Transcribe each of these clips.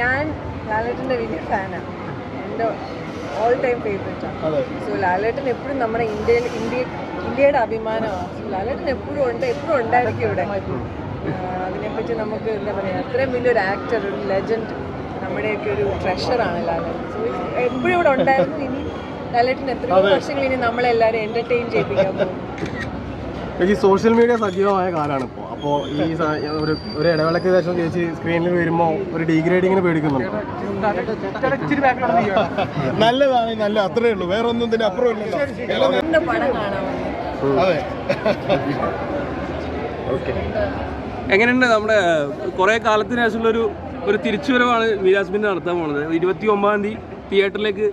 ഞാൻ ലാലേട്ടന്റെ വലിയ ഫാനാണ് എന്റെ ഓൾ ടൈം ഫേവറേറ്റാണ് ആണ് സോ ലാലേട്ടൻ എപ്പോഴും നമ്മുടെ ഇന്ത്യയിൽ ഇന്ത്യ ഇന്ത്യയുടെ അഭിമാനമാണ് സോ ലാലേട്ടൻ എപ്പോഴും ഉണ്ട് എപ്പോഴും ഉണ്ടായിരിക്കും ഇവിടെ. അതിനെപ്പറ്റി നമുക്ക് എന്താ പറയുക അത്രയും വലിയൊരു ആക്ടർ ഒരു ലെജൻഡ് നമ്മുടെയൊക്കെ ഒരു ട്രഷറാണ് ലാലേട്ടൻ. സോ എപ്പോഴും ഇവിടെ ഉണ്ടായിരുന്നു. ഇനി ലാലേട്ടൻ എത്രയോ വർഷങ്ങൾ ഇനി നമ്മളെല്ലാവരും എന്റർടൈൻ ചെയ്യിപ്പിക്കാൻ പോകും. ചേച്ചി സോഷ്യൽ മീഡിയ സജീവമായ കാലമാണ് ഇപ്പോൾ. അപ്പോൾ ഈ ഒരു ഒരു ഇടവേളയ്ക്ക് ശേഷം ചേച്ചി സ്ക്രീനിൽ വരുമ്പോൾ ഒരു ഡീഗ്രേഡിങ്ങിന് പേടിക്കുന്നുണ്ട്. നല്ലതാണ് നല്ല അത്രേ ഉള്ളൂ. വേറെ ഒന്നും ഇതിന്റെ അപ്പുറം അതെ. ഓക്കെ. എങ്ങനെയുണ്ട് നമ്മുടെ കുറെ കാലത്തിന് ശേഷമുള്ള ഒരു ഒരു തിരിച്ചുവരവാണ് മീരാസ്മിന്റെ നടത്താൻ പോകുന്നത് ഇരുപത്തി ഒമ്പതാം തീയതി തിയേറ്ററിലേക്ക്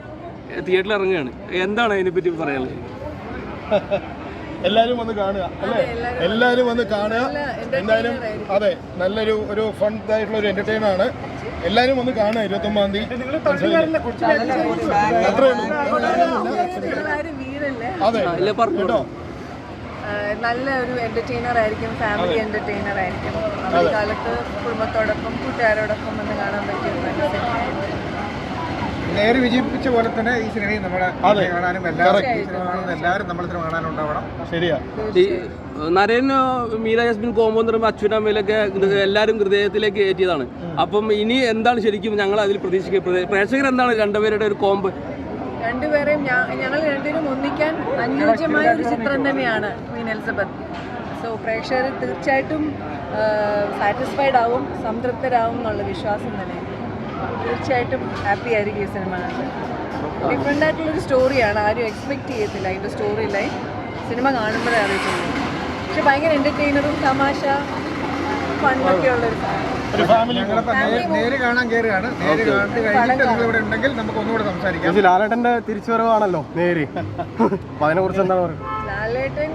തിയേറ്ററിൽ ഇറങ്ങുകയാണ്. എന്താണ് അതിനെപ്പറ്റി പറയാനുള്ളത്? എല്ലാരും വന്ന് കാണുക അല്ലേ? എല്ലാവരും വന്ന് കാണുക. എന്തായാലും അതെ നല്ലൊരു ഒരു ഫൺ ആയിട്ടുള്ള ഒരു എന്റർടൈനർ ആണ്. എല്ലാരും വന്ന് കാണുക ഇരുപത്തി ഒമ്പതാം തീയതി അത്രേ ഉള്ളൂ. അതെ. കേട്ടോ? നല്ല ഒരു എന്റർടൈനർ ആയിരിക്കും ഫാമിലി എന്റർടൈനർ ആയിരിക്കും. കാലത്ത് കുടുംബത്തോടൊപ്പം കൂട്ടുകാരോടൊപ്പം വന്ന് കാണാൻ പറ്റിയ. നേര് വിജയിപ്പിച്ച പോലെ തന്നെ ഈ സിനിമയും നമ്മുടെ അതെ. കാണാനും എല്ലാവരും എല്ലാവരും നമ്മൾ കാണാനുണ്ടാവണം. ശരിയാ. നരേനോ മീര ജസ്മിൻ കോമ്പോ എന്ന് പറയുമ്പോൾ എല്ലാവരും ഹൃദയത്തിലേക്ക് കയറ്റിയതാണ് അപ്പം ഇനി എന്താണ് ശരിക്കും ഞങ്ങൾ അതിൽ പ്രതീക്ഷിക്കുക? പ്രേക്ഷകർ എന്താണ് രണ്ടുപേരുടെ ഒരു കോമ്പ് രണ്ടുപേരെയും ഞങ്ങൾ രണ്ടുപേരും ഒന്നിക്കാൻ അനുയോജ്യമായ ഒരു ചിത്രം തന്നെയാണ് ക്വീൻ എലിസബത്ത്. സോ പ്രേക്ഷകർ തീർച്ചയായിട്ടും സാറ്റിസ്ഫൈഡ് ആവും സംതൃപ്തരാകും എന്നുള്ള വിശ്വാസം തന്നെ. തീർച്ചയായിട്ടും ഹാപ്പി ആയിരിക്കും ഈ സിനിമ കണ്ട് ഡിഫറെന്റ് ആയിട്ടുള്ളൊരു സ്റ്റോറിയാണ് ആരും എക്സ്പെക്റ്റ് ചെയ്യത്തില്ല. അതിന്റെ സ്റ്റോറി ലൈൻ സിനിമ കാണുമ്പോഴേ അറിയത്തുള്ളൂ. പക്ഷെ ഭയങ്കര എന്റർടൈനറും തമാശ ഫണ്ണൊക്കെ ഉള്ളൊരു നേര് ലാലേട്ടന്റെ തിരിച്ചുവരവാണല്ലോ നേര്. അപ്പോൾ അതിനെക്കുറിച്ച് എന്താണ് പറയുക? ലാലേട്ടൻ